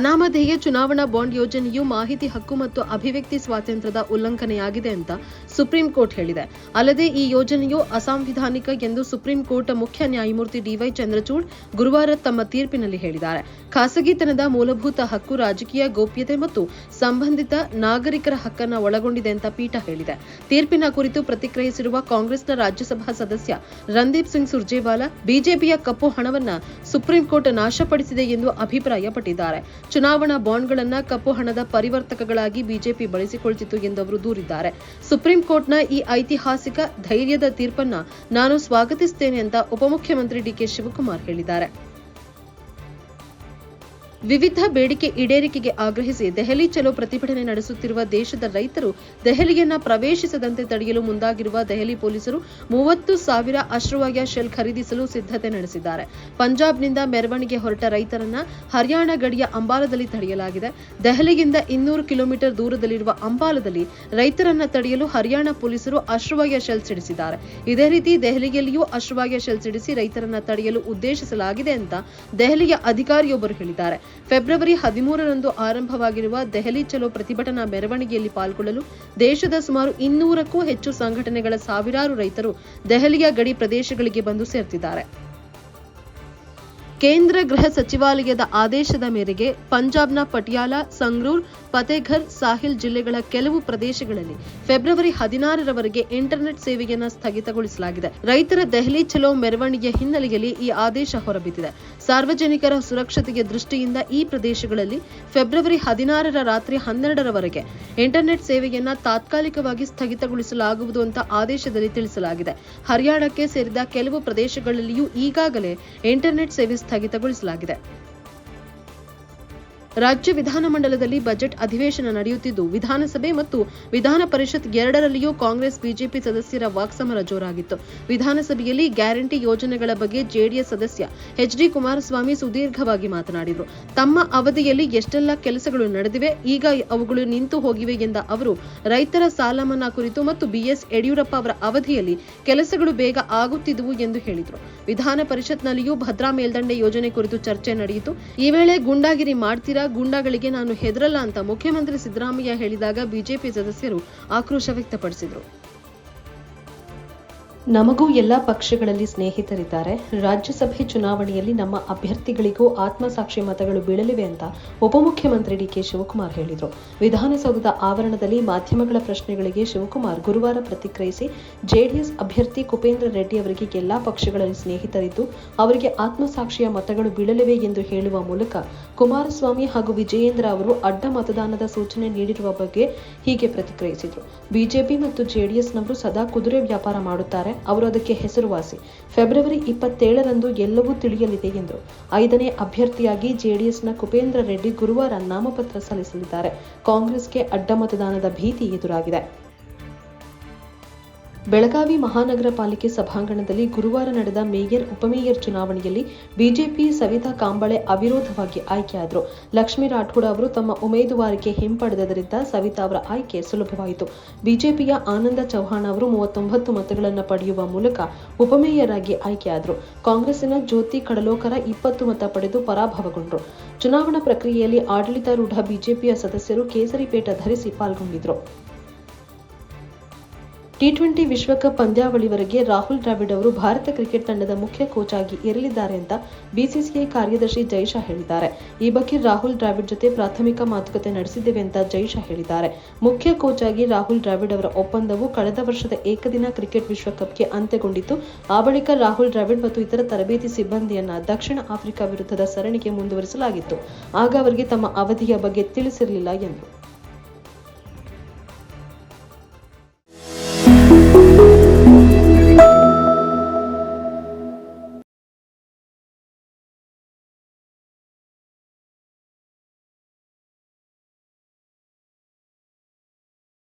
ಅನಾಮಧೇಯ ಚುನಾವಣಾ ಬಾಂಡ್ ಯೋಜನೆಯು ಮಾಹಿತಿ ಹಕ್ಕು ಮತ್ತು ಅಭಿವ್ಯಕ್ತಿ ಸ್ವಾತಂತ್ರ್ಯದ ಉಲ್ಲಂಘನೆಯಾಗಿದೆ ಅಂತ ಸುಪ್ರೀಂ ಕೋರ್ಟ್ ಹೇಳಿದೆ. ಅಲ್ಲದೆ ಈ ಯೋಜನೆಯು ಅಸಾಂವಿಧಾನಿಕ ಎಂದು ಸುಪ್ರೀಂ ಕೋರ್ಟ್ ಮುಖ್ಯ ನ್ಯಾಯಮೂರ್ತಿ ಡಿವೈ ಚಂದ್ರಚೂಡ್ ಗುರುವಾರ ತಮ್ಮ ತೀರ್ಪಿನಲ್ಲಿ ಹೇಳಿದ್ದಾರೆ. ಖಾಸಗಿತನದ ಮೂಲಭೂತ ಹಕ್ಕು ರಾಜಕೀಯ ಗೋಪ್ಯತೆ ಮತ್ತು ಸಂಬಂಧಿತ ನಾಗರಿಕರ ಹಕ್ಕನ್ನು ಒಳಗೊಂಡಿದೆ ಅಂತ ಪೀಠ ಹೇಳಿದೆ. ತೀರ್ಪಿನ ಕುರಿತು ಪ್ರತಿಕ್ರಿಯಿಸಿರುವ ಕಾಂಗ್ರೆಸ್ನ ರಾಜ್ಯಸಭಾ ಸದಸ್ಯ ರಂದೀಪ್ ಸಿಂಗ್ ಸುರ್ಜೇವಾಲಾ, ಬಿಜೆಪಿಯ ಕಪ್ಪು ಹಣವನ್ನ ಸುಪ್ರೀಂ ಕೋರ್ಟ್ ನಾಶಪಡಿಸಿದೆ ಎಂದು ಅಭಿಪ್ರಾಯಪಟ್ಟಿದ್ದಾರೆ. ಚುನಾವಣಾ ಬಾಂಡ್ಗಳನ್ನು ಕಪ್ಪು ಹಣದ ಪರಿವರ್ತಕಗಳಾಗಿ ಬಿಜೆಪಿ ಬಳಸಿಕೊಳ್ತಿತ್ತು ಎಂದು ಅವರು ದೂರಿದ್ದಾರೆ. ಸುಪ್ರೀಂ ಕೋರ್ಟ್ನ ಈ ಐತಿಹಾಸಿಕ ಧೈರ್ಯದ ತೀರ್ಪನ್ನ ನಾನು ಸ್ವಾಗತಿಸುತ್ತೇನೆ ಅಂತ ಉಪಮುಖ್ಯಮಂತ್ರಿ ಡಿಕೆ ಶಿವಕುಮಾರ್ ಹೇಳಿದ್ದಾರೆ. ವಿವಿಧ ಬೇಡಿಕೆ ಈಡೇರಿಕೆಗೆ ಆಗ್ರಹಿಸಿ ದೆಹಲಿ ಚಲೋ ಪ್ರತಿಭಟನೆ ನಡೆಸುತ್ತಿರುವ ದೇಶದ ರೈತರು ದೆಹಲಿಯನ್ನ ಪ್ರವೇಶಿಸದಂತೆ ತಡೆಯಲು ಮುಂದಾಗಿರುವ ದೆಹಲಿ ಪೊಲೀಸರು ಮೂವತ್ತು ಸಾವಿರ ಅಶ್ರವಾಯ ಶೆಲ್ ಖರೀದಿಸಲು ಸಿದ್ಧತೆ ನಡೆಸಿದ್ದಾರೆ. ಪಂಜಾಬ್ನಿಂದ ಮೆರವಣಿಗೆ ಹೊರಟ ರೈತರನ್ನ ಹರಿಯಾಣ ಗಡಿಯ ಅಂಬಾಲದಲ್ಲಿ ತಡೆಯಲಾಗಿದೆ. ದೆಹಲಿಯಿಂದ ಇನ್ನೂರು ಕಿಲೋಮೀಟರ್ ದೂರದಲ್ಲಿರುವ ಅಂಬಾಲದಲ್ಲಿ ರೈತರನ್ನ ತಡೆಯಲು ಹರಿಯಾಣ ಪೊಲೀಸರು ಅಶ್ರವಾಯ ಶೆಲ್ ಸಿಡಿಸಿದ್ದಾರೆ. ಇದೇ ರೀತಿ ದೆಹಲಿಯಲ್ಲಿಯೂ ಅಶ್ರವಾಯ ಶೆಲ್ ಸಿಡಿಸಿ ರೈತರನ್ನ ತಡೆಯಲು ಉದ್ದೇಶಿಸಲಾಗಿದೆ ಅಂತ ದೆಹಲಿಯ ಅಧಿಕಾರಿಯೊಬ್ಬರು ಹೇಳಿದ್ದಾರೆ. ಫೆಬ್ರವರಿ ಹದಿಮೂರರಂದು ಆರಂಭವಾಗಿರುವ ದೆಹಲಿ ಚಲೋ ಪ್ರತಿಭಟನಾ ಮೆರವಣಿಗೆಯಲ್ಲಿ ಪಾಲ್ಗೊಳ್ಳಲು ದೇಶದ ಸುಮಾರು ಇನ್ನೂರಕ್ಕೂ ಹೆಚ್ಚು ಸಂಘಟನೆಗಳ ಸಾವಿರಾರು ರೈತರು ದೆಹಲಿಯ ಗಡಿ ಪ್ರದೇಶಗಳಿಗೆ ಬಂದು ಸೇರ್ತಿದ್ದಾರೆ. ಕೇಂದ್ರ ಗೃಹ ಸಚಿವಾಲಯದ ಆದೇಶದ ಮೇರೆಗೆ ಪಂಜಾಬ್ನ ಪಟಿಯಾಲ, ಸಂಗ್ರೂರ್, ಫತೇಘರ್, ಸಾಹಿಲ್ ಜಿಲ್ಲೆಗಳ ಕೆಲವು ಪ್ರದೇಶಗಳಲ್ಲಿ ಫೆಬ್ರವರಿ ಹದಿನಾರರವರೆಗೆ ಇಂಟರ್ನೆಟ್ ಸೇವೆಯನ್ನು ಸ್ಥಗಿತಗೊಳಿಸಲಾಗಿದೆ. ರೈತರ ದೆಹಲಿ ಚಲೋ ಮೆರವಣಿಗೆಯ ಹಿನ್ನೆಲೆಯಲ್ಲಿ ಈ ಆದೇಶ ಹೊರಬಿದ್ದಿದೆ. ಸಾರ್ವಜನಿಕರ ಸುರಕ್ಷತೆಗೆ ದೃಷ್ಟಿಯಿಂದ ಈ ಪ್ರದೇಶಗಳಲ್ಲಿ ಫೆಬ್ರವರಿ ಹದಿನಾರರ ರಾತ್ರಿ ಹನ್ನೆರಡರವರೆಗೆ ಇಂಟರ್ನೆಟ್ ಸೇವೆಯನ್ನು ತಾತ್ಕಾಲಿಕವಾಗಿ ಸ್ಥಗಿತಗೊಳಿಸಲಾಗುವುದು ಅಂತ ಆದೇಶದಲ್ಲಿ ತಿಳಿಸಲಾಗಿದೆ. ಹರಿಯಾಣಕ್ಕೆ ಸೇರಿದ ಕೆಲವು ಪ್ರದೇಶಗಳಲ್ಲಿಯೂ ಈಗಾಗಲೇ ಇಂಟರ್ನೆಟ್ ಸೇವೆ ಸ್ಥಗಿತಗೊಳಿಸಲಾಗಿದೆ. ರಾಜ್ಯ ವಿಧಾನಮಂಡಲದಲ್ಲಿ ಬಜೆಟ್ ಅಧಿವೇಶನ ನಡೆಯುತ್ತಿದ್ದು, ವಿಧಾನಸಭೆ ಮತ್ತು ವಿಧಾನ ಪರಿಷತ್ ಎರಡರಲ್ಲಿಯೂ ಕಾಂಗ್ರೆಸ್ ಬಿಜೆಪಿ ಸದಸ್ಯರ ವಾಕ್ಸಮರ ಜೋರಾಗಿತ್ತು. ವಿಧಾನಸಭೆಯಲ್ಲಿ ಗ್ಯಾರಂಟಿ ಯೋಜನೆಗಳ ಬಗ್ಗೆ ಜೆಡಿಎಸ್ ಸದಸ್ಯ ಎಚ್ ಡಿ ಕುಮಾರಸ್ವಾಮಿ ಸುದೀರ್ಘವಾಗಿ ಮಾತನಾಡಿದರು. ತಮ್ಮ ಅವಧಿಯಲ್ಲಿ ಎಷ್ಟೆಲ್ಲ ಕೆಲಸಗಳು ನಡೆದಿವೆ, ಈಗ ಅವುಗಳು ನಿಂತು ಹೋಗಿವೆ ಎಂದ ಅವರು, ರೈತರ ಸಾಲ ಮನ್ನಾ ಕುರಿತು ಮತ್ತು ಬಿಎಸ್ ಯಡಿಯೂರಪ್ಪ ಅವರ ಅವಧಿಯಲ್ಲಿ ಕೆಲಸಗಳು ಬೇಗ ಆಗುತ್ತಿದ್ದವು ಎಂದು ಹೇಳಿದರು. ವಿಧಾನ ಪರಿಷತ್ನಲ್ಲಿಯೂ ಭದ್ರಾ ಮೇಲ್ದಂಡೆ ಯೋಜನೆ ಕುರಿತು ಚರ್ಚೆ ನಡೆಯಿತು. ಈ ವೇಳೆ ಗುಂಡಾಗಿರಿ ಮಾಡ್ತೀರಾ ಗುಂಡಾಗಳಿಗೆ ನಾನು ಹೆದರಲ್ಲ ಅಂತ ಮುಖ್ಯಮಂತ್ರಿ ಸಿದ್ದರಾಮಯ್ಯ ಹೇಳಿದಾಗ ಬಿಜೆಪಿ ಸದಸ್ಯರು ಆಕ್ರೋಶ ವ್ಯಕ್ತಪಡಿಸಿದರು. ನಮಗೂ ಎಲ್ಲ ಪಕ್ಷಗಳಲ್ಲಿ ಸ್ನೇಹಿತರಿದ್ದಾರೆ. ರಾಜ್ಯಸಭೆ ಚುನಾವಣೆಯಲ್ಲಿ ನಮ್ಮ ಅಭ್ಯರ್ಥಿಗಳಿಗೂ ಆತ್ಮಸಾಕ್ಷಿ ಮತಗಳು ಬೀಳಲಿವೆ ಅಂತ ಉಪಮುಖ್ಯಮಂತ್ರಿ ಡಿಕೆ ಶಿವಕುಮಾರ್ ಹೇಳಿದರು. ವಿಧಾನಸೌಧದ ಆವರಣದಲ್ಲಿ ಮಾಧ್ಯಮಗಳ ಪ್ರಶ್ನೆಗಳಿಗೆ ಶಿವಕುಮಾರ್ ಗುರುವಾರ ಪ್ರತಿಕ್ರಿಯಿಸಿ, ಜೆಡಿಎಸ್ ಅಭ್ಯರ್ಥಿ ಕುಪೇಂದ್ರ ರೆಡ್ಡಿ ಅವರಿಗೆ ಎಲ್ಲಾ ಪಕ್ಷಗಳಲ್ಲಿ ಸ್ನೇಹಿತರಿದ್ದು, ಅವರಿಗೆ ಆತ್ಮಸಾಕ್ಷಿಯ ಮತಗಳು ಬೀಳಲಿವೆ ಎಂದು ಹೇಳುವ ಮೂಲಕ ಕುಮಾರಸ್ವಾಮಿ ಹಾಗೂ ವಿಜಯೇಂದ್ರ ಅವರು ಅಡ್ಡ ಮತದಾನದ ಸೂಚನೆ ನೀಡಿರುವ ಬಗ್ಗೆ ಹೀಗೆ ಪ್ರತಿಕ್ರಿಯಿಸಿದರು. ಬಿಜೆಪಿ ಮತ್ತು ಜೆಡಿಎಸ್ನವರು ಸದಾ ಕುದುರೆ ವ್ಯಾಪಾರ ಮಾಡುತ್ತಾರೆ. ಅವರು ಅದಕ್ಕೆ ಹೆಸರುವಾಸಿ. ಫೆಬ್ರವರಿ ಇಪ್ಪತ್ತೇಳರಂದು ಎಲ್ಲವೂ ತಿಳಿಯಲಿದೆ ಎಂದರು. ಐದನೇ ಅಭ್ಯರ್ಥಿಯಾಗಿ ಜೆಡಿಎಸ್ನ ಕುಪೇಂದ್ರ ರೆಡ್ಡಿ ಗುರುವಾರ ನಾಮಪತ್ರ ಸಲ್ಲಿಸಲಿದ್ದಾರೆ. ಕಾಂಗ್ರೆಸ್ಗೆ ಅಡ್ಡ ಮತದಾನದ ಭೀತಿ ಎದುರಾಗಿದೆ. ಬೆಳಗಾವಿ ಮಹಾನಗರ ಪಾಲಿಕೆ ಸಭಾಂಗಣದಲ್ಲಿ ಗುರುವಾರ ನಡೆದ ಮೇಯರ್, ಉಪಮೇಯರ್ ಚುನಾವಣೆಯಲ್ಲಿ ಬಿಜೆಪಿ ಸವಿತಾ ಕಾಂಬಳೆ ಅವಿರೋಧವಾಗಿ ಆಯ್ಕೆಯಾದರು. ಲಕ್ಷ್ಮೀ ರಾಠೋಡ್ ಅವರು ತಮ್ಮ ಉಮೇದುವಾರಿಕೆ ಹಿಂಪಡೆದರಿಂದ ಸವಿತಾ ಅವರ ಆಯ್ಕೆ ಸುಲಭವಾಯಿತು. ಬಿಜೆಪಿಯ ಆನಂದ ಚೌಹಾಣ್ ಅವರು ಮೂವತ್ತೊಂಬತ್ತು ಮತಗಳನ್ನು ಪಡೆಯುವ ಮೂಲಕ ಉಪಮೇಯರ್ ಆಗಿ ಆಯ್ಕೆಯಾದರು. ಕಾಂಗ್ರೆಸ್ಸಿನ ಜ್ಯೋತಿ ಕಡಲೋಕರ ಇಪ್ಪತ್ತು ಮತ ಪಡೆದು ಪರಾಭವಗೊಂಡರು. ಚುನಾವಣಾ ಪ್ರಕ್ರಿಯೆಯಲ್ಲಿ ಆಡಳಿತಾರೂಢ ಬಿಜೆಪಿಯ ಸದಸ್ಯರು ಕೇಸರಿ ಪೇಟ ಧರಿಸಿ ಪಾಲ್ಗೊಂಡಿದ್ದರು ಟಿ ಟ್ವೆಂಟಿ ವಿಶ್ವಕಪ್ ಪಂದ್ಯಾವಳಿವರೆಗೆ ರಾಹುಲ್ ದ್ರಾವಿಡ್ ಅವರು ಭಾರತ ಕ್ರಿಕೆಟ್ ತಂಡದ ಮುಖ್ಯ ಕೋಚ್ ಆಗಿ ಇರಲಿದ್ದಾರೆ ಅಂತ ಬಿಸಿಸಿಐ ಕಾರ್ಯದರ್ಶಿ ಜೈಶಾ ಹೇಳಿದ್ದಾರೆ. ಈ ಬಗ್ಗೆ ರಾಹುಲ್ ದ್ರಾವಿಡ್ ಜೊತೆ ಪ್ರಾಥಮಿಕ ಮಾತುಕತೆ ನಡೆಸಿದ್ದೇವೆ ಅಂತ ಜೈಶಾ ಹೇಳಿದ್ದಾರೆ. ಮುಖ್ಯ ಕೋಚ್ ಆಗಿ ರಾಹುಲ್ ದ್ರಾವಿಡ್ ಅವರ ಒಪ್ಪಂದವು ಕಳೆದ ವರ್ಷದ ಏಕದಿನ ಕ್ರಿಕೆಟ್ ವಿಶ್ವಕಪ್ಗೆ ಅಂತ್ಯಗೊಂಡಿತ್ತು. ಆ ಬಳಿಕ ರಾಹುಲ್ ದ್ರಾವಿಡ್ ಮತ್ತು ಇತರ ತರಬೇತಿ ಸಿಬ್ಬಂದಿಯನ್ನ ದಕ್ಷಿಣ ಆಫ್ರಿಕಾ ವಿರುದ್ಧದ ಸರಣಿಗೆ ಮುಂದುವರಿಸಲಾಗಿತ್ತು. ಆಗ ಅವರಿಗೆ ತಮ್ಮ ಅವಧಿಯ ಬಗ್ಗೆ ತಿಳಿಸಿರಲಿಲ್ಲ ಎಂದರು.